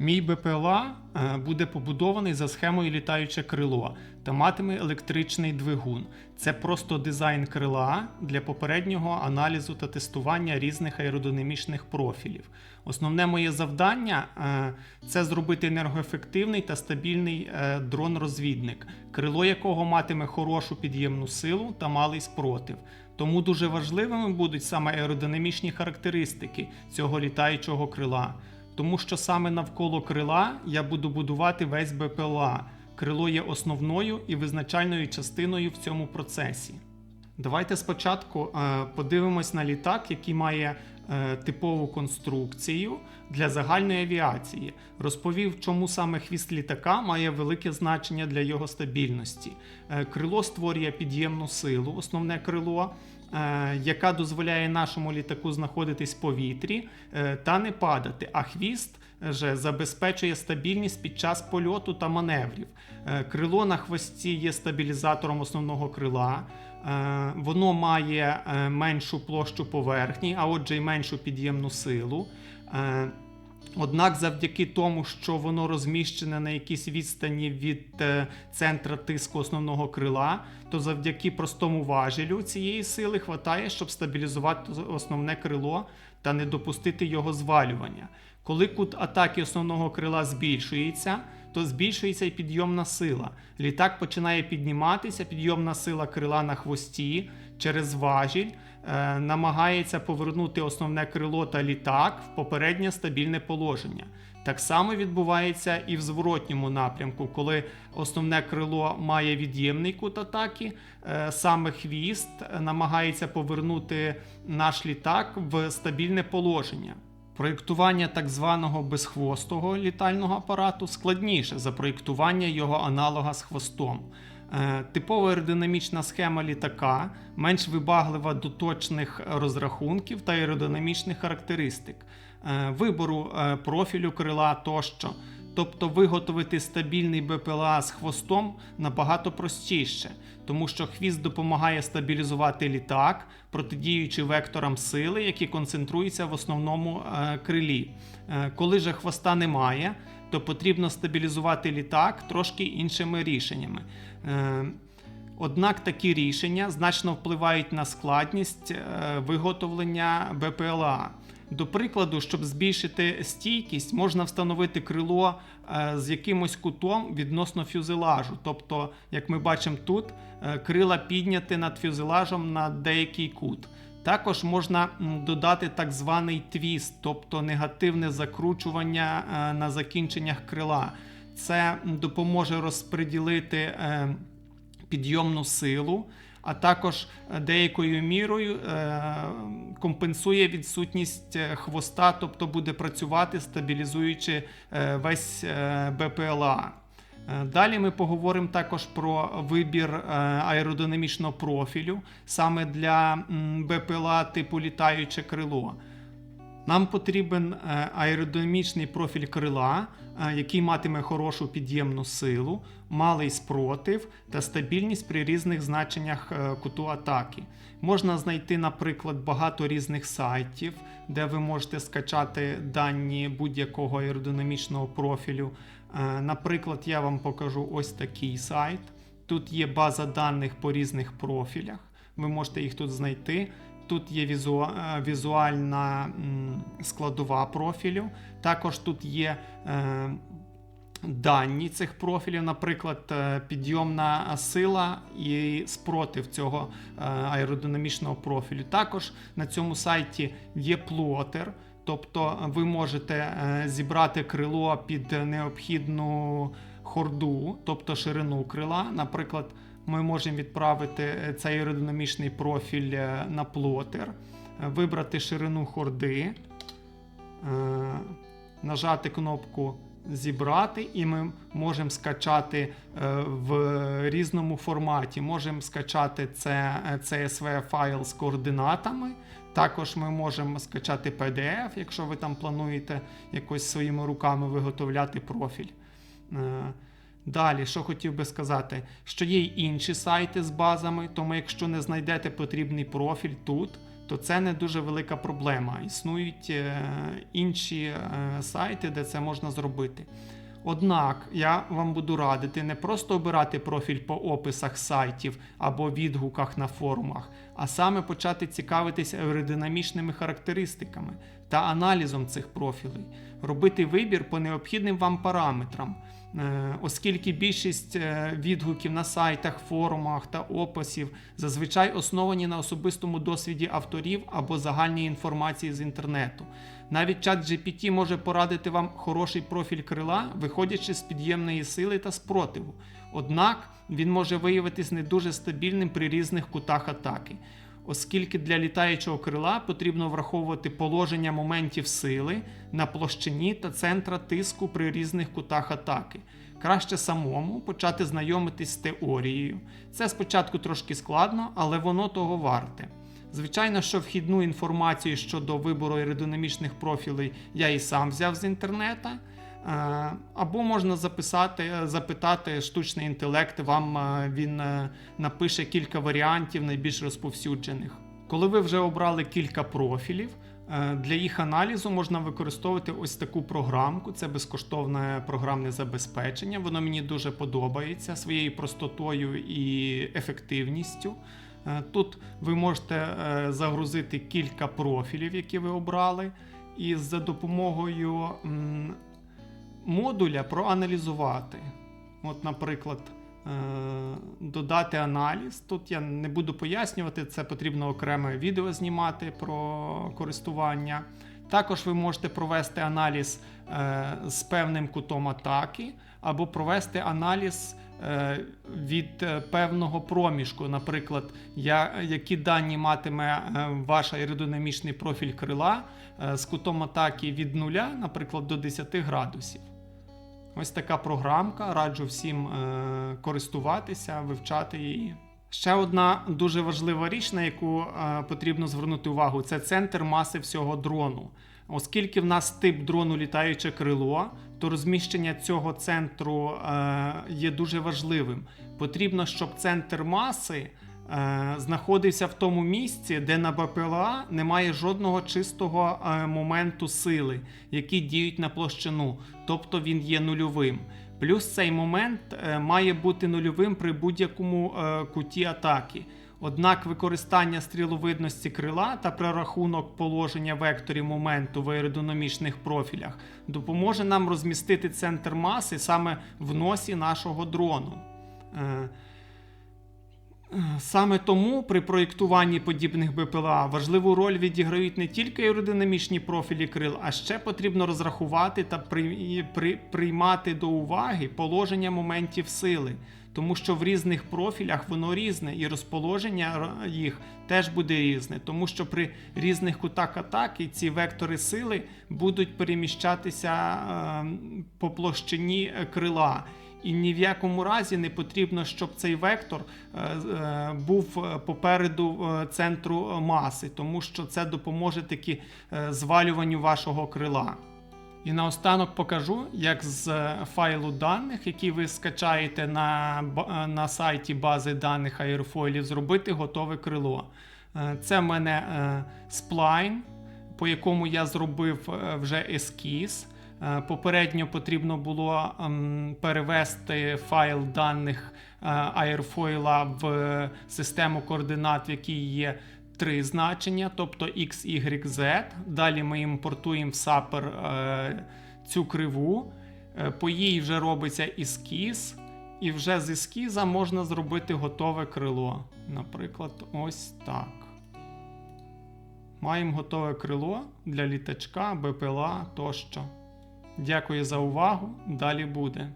Мій БПЛА е, буде побудований за схемою літаюче крило та матиме електричний двигун. Це просто дизайн крила для попереднього аналізу та тестування різних аеродинамічних профілів. Основне моє завдання е, це зробити енергоефективний та стабільний е, дрон-розвідник, крило якого матиме хорошу підємну силу та малий спротив. Тому дуже важливими будуть саме аеродинамічні характеристики цього літаючого крила. Тому що саме навколо крила я буду будувати весь БПЛА. Крило є основною і визначальною частиною в цьому процесі. Давайте спочатку е, подивимось на літак, який має типову конструкцію для загальної авіації. Розповів, чому саме хвіст літака має велике значення для його стабільності. Е, крило створює підємну силу, основне крило, е, яка дозволяє нашому літаку знаходитись в повітрі е, та не падати. А хвіст же забезпечує стабільність під час польоту та маневрів. Е, Крило на хвості є стабілізатором основного крила. Е, Воно має е, меншу площу поверхні, а отже, й меншу підємну силу. Е, Однак, завдяки тому, що воно розміщене на якійсь відстані від центра тиску основного крила, то завдяки простому важелю цієї сили хватає, щоб стабілізувати основне крило та не допустити його звалювання. Коли кут атаки основного крила збільшується, то збільшується і підйомна сила. Літак починає підніматися, підйомна сила крила на хвості через важіль е, намагається повернути основне крило та літак в попереднє стабільне положення. Так само відбувається і в зворотньому напрямку, коли основне крило має від'ємний кут атаки, е, саме хвіст намагається повернути наш літак в стабільне положення. Проєктування так званого безхвостого літального апарату складніше за проєктування його аналога з хвостом. Е, Типова аеродинамічна схема літака менш вибаглива до точних розрахунків та аеродинамічних характеристик, е, вибору е, профілю крила тощо. Тобто виготовити стабільний БПЛА з хвостом набагато простіше, тому що хвіст допомагає стабілізувати літак, протидіючи векторам сили, які концентруються в основному е, крилі. Е, коли же хвоста немає, то потрібно стабілізувати літак трошки іншими рішеннями. Е, Однак такі рішення значно впливають на складність виготовлення БПЛА. До прикладу, щоб збільшити стійкість, можна встановити крило е, з якимось кутом відносно фюзелажу. Тобто, як ми бачимо тут, е, крила підняти над фюзелажем на деякий кут. Також можна додати так званий твіст, тобто негативне закручування е, на закінченнях крила. Це допоможе розподілити підйомну силу, а також е, деякою мірою е, компенсує відсутність е, хвоста, тобто буде працювати, стабілізуючи весь БПЛА. Далі ми поговоримо також про вибір аеродинамічного профілю саме для БПЛА типу літаюче крило. Нам потрібен е, аеродинамічний профіль крила, е, який матиме хорошу підємну силу, малий спротив та стабільність при різних значеннях е, куту атаки. Можна знайти, наприклад, багато різних сайтів, де ви можете скачати дані будь-якого аеродинамічного профілю. Наприклад, я вам покажу ось такий сайт. Тут є база даних по різних профілях. Ви можете їх тут знайти. Тут є е, візуальна складова профілю. Також тут є е, дані цих профілів, наприклад, е, підйомна сила і спротив цього аеродинамічного профілю. Також на цьому сайті є плотер. Тобто ви можете зібрати крило під необхідну хорду, тобто ширину крила. Наприклад, ми можемо відправити е, цей аеродинамічний профіль е, на плотер, е, вибрати ширину хорди, нажати кнопку Зібрати, і ми можемо скачати в різному форматі. Можемо скачати це CSV файл з координатами. Також ми можемо скачати PDF, якщо ви там плануєте якось своїми руками виготовляти профіль. Далі, що хотів би сказати, що є й інші сайти з базами, тому якщо не знайдете потрібний профіль тут, то це не дуже велика проблема. Існують е, інші е, сайти, де це можна зробити. Однак я вам буду радити не просто обирати профіль по описах сайтів або відгуках на форумах, а саме почати цікавитися аеродинамічними характеристиками та аналізом цих профілей, робити вибір по необхідним вам параметрам. Е, Оскільки більшість е, відгуків на сайтах, форумах та описів зазвичай основані на особистому досвіді авторів або загальній інформації з інтернету. Навіть чат GPT може порадити вам хороший профіль крила, виходячи з під'ємної сили та спротиву. Однак він може виявитись не дуже стабільним при різних кутах атаки, оскільки для літаючого крила потрібно враховувати положення моментів сили на площині та центра тиску при різних кутах атаки. Краще самому почати знайомитись з теорією. Це спочатку трошки складно, але воно того варте. Звичайно, що вхідну інформацію щодо вибору аеродинамічних профілей я і сам взяв з інтернета. Е, Або можна записати, запитати штучний інтелект, вам е, він е, напише кілька варіантів найбільш розповсюджених. Коли ви вже обрали кілька профілів, для їх аналізу можна використовувати ось таку програмку. Це безкоштовне програмне забезпечення. Воно мені дуже подобається своєю простотою і ефективністю. Тут ви можете загрузити кілька профілів, які ви обрали, і за допомогою модуля проаналізувати. От, наприклад, е, додати аналіз. Тут я не буду пояснювати, це потрібно окреме відео знімати про користування. Також ви можете провести аналіз е, з певним кутом атаки, або провести аналіз е, від певного проміжку. Наприклад, які дані матиме ваш аеродинамічний профіль крила з кутом атаки від 0, наприклад, до 10 градусів. Ось така програмка. Раджу всім е, користуватися, вивчати її. Ще одна дуже важлива річ, на яку е, потрібно звернути увагу, це центр маси всього дрону. Оскільки в нас тип дрону літаюче крило, то розміщення цього центру е, є дуже важливим. Потрібно, щоб центр маси знаходився в тому місці, де на БПЛА немає жодного чистого е, моменту сили, які діють на площину, тобто він є нульовим. Плюс цей момент е, має бути нульовим при будь-якому е, куті атаки. Однак використання стріловидності крила та прорахунок положення векторів моменту в аеродинамічних профілях допоможе нам розмістити центр маси саме в носі нашого дрону. Саме тому при проєктуванні подібних БПЛА важливу роль відіграють не тільки аеродинамічні профілі крил, а ще потрібно розрахувати та при- при- приймати до уваги положення моментів сили, тому що в різних профілях воно різне, і розположення їх теж буде різне, тому що при різних кутах атаки ці вектори сили будуть переміщатися е, по площині крила. І ні в якому разі не потрібно, щоб цей вектор е, е, був е, попереду центру маси, тому що це допоможе таки звалюванню вашого крила. І наостанок покажу, як з файлу даних, який ви скачаєте на, на сайті бази даних аерфойлів, зробити готове крило. Це в мене сплайн, по якому я зробив вже ескіз. Е, Попередньо потрібно було ем, перевести файл даних Airfoil в систему координат, в якій є три значення, тобто X, Y, Z. Далі ми імпортуємо в Sapper е, цю криву. Е, По їй вже робиться ескіз, і вже з ескіза можна зробити готове крило. Наприклад, ось так. Маємо готове крило для літачка, БПЛА тощо. Дякую за увагу. Далі буде.